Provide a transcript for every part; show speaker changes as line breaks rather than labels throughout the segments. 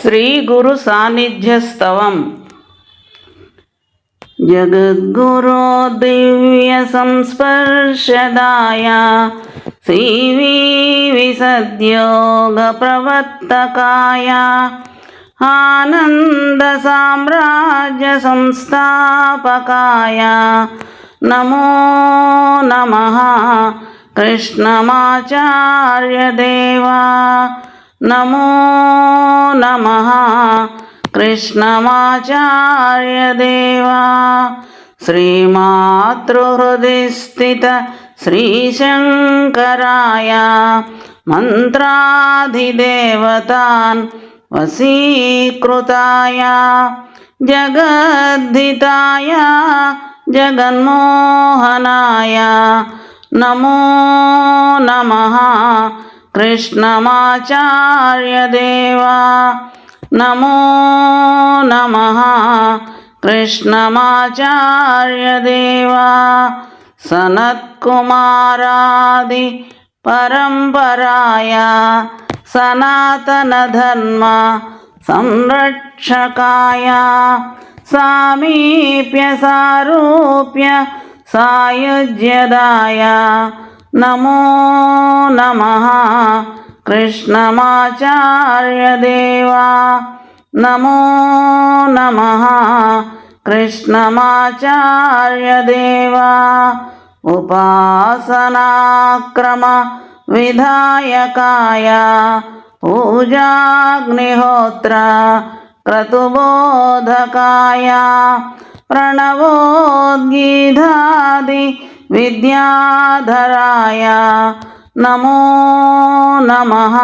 శ్రీ గురు సాన్నిధ్యస్తవం జగద్గురో దివ్య సంస్పర్శదాయ శ్రీవీ విసద్యోగ ప్రవర్తకాయ ఆనంద సామ్రాజ్య సంస్థాపకాయ. నమో నమ. కృష్ణమాచార్య దేవా. నమో నమ. కృష్ణమాచార్యదేవా శ్రీమాతృహృదిస్థిత శ్రీశంకరాయ మంత్రాధిదేవతాన్ వశీకృతాయ. జగద్ధితాయ జగన్మోహనాయ. నమో నమ. కృష్ణమాచార్యదేవా. నమో నమః. కృష్ణమాచార్యదేవా. సనత్కుమారాది పరంపరాయ సనాతనధర్మ సంరక్షకాయ సామీప్య సారూప్య సాయుజ్యదాయ नमो नमः। कृष्णमाचार्यदेवा। नमो नमः। कृष्णमाचार्यदेवा। उपासनाक्रम विधायकाय। पूजाग्निहोत्र क्रतुबोधकाय। प्रणवोद्गीधादि विद्याधराय नमो नमः।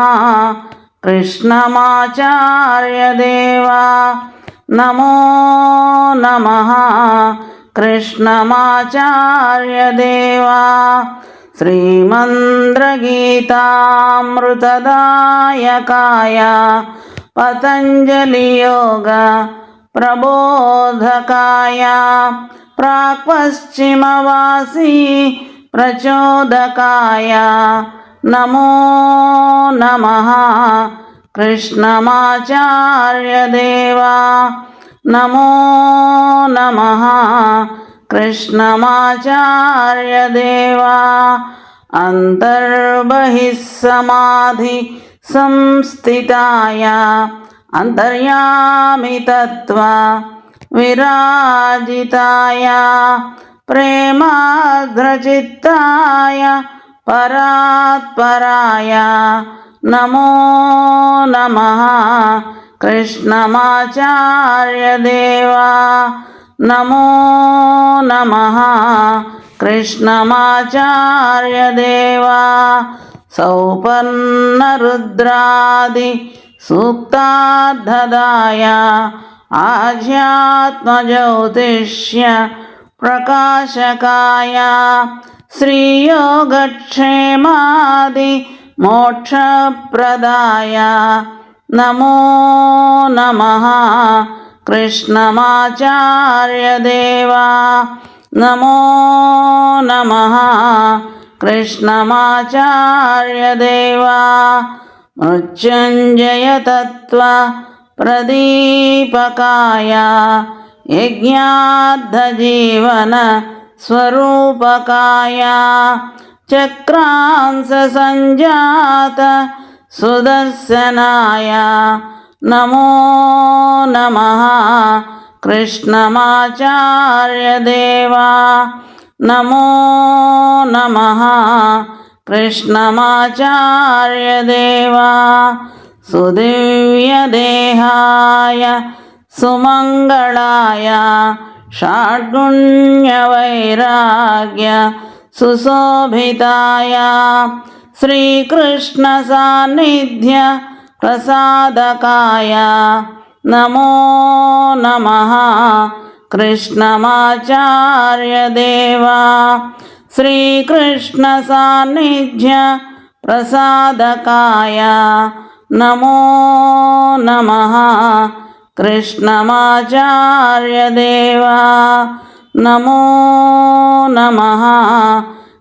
कृष्णमाचार्यदेवा नमो नमः। कृष्णमाचार्यदेवा श्रीमन्द्रगीतामृतदायकाय पतञ्जलियोग प्रबोधकाय ప్రాక్పశ్చిమవాసీ ప్రచోదకాయ నమో నమః కృష్ణమాచార్యదేవా నమో నమః కృష్ణమాచార్యదేవా అంతర్బహిः సమాధి సంస్థితాయ అంతర్యామి తత్వ विराजिताय प्रेमाद्रचित्ताय परात्पराय। नमो नमः। कृष्णमाचार्यदेवा। नमो नमः। कृष्णमाचार्यदेवा। सौपन्नरुद्रादि सूक्तार्थदाय आध्यात्मज्योतिष्य प्रकाशकाय श्रीयोगक्षेमादिमोक्षप्रदाय नमो नमः। कृष्णमाचार्यदेवा नमो नमः। कृष्णमाचार्यदेवा मृत्युञ्जयतत्त्वा మృత్యుంజయతత్వ ప్రదీపకాయ యజ్ఞాద్ధజీవన స్వరూపకాయ చక్రాంశ సంజాత సుదర్శనాయ. నమో నమః. కృష్ణమాచార్యదేవా నమో सुदिव्य देहाय सुमंगलाय सुमङ्गलाय षाड्गुण्यवैराग्य सुशोभिताय। श्रीकृष्णसान्निध्य प्रसादकाय। नमो नमः। कृष्णमाचार्यदेवा। श्रीकृष्णसान्निध्य प्रसादकाय। नमो नमः। कृष्णमाचार्यदेवा नमो नमः।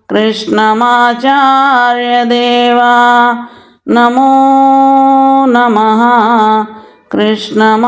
कृष्णमाचार्यदेवा नमो नमः। कृष्णमाचार्यदेवा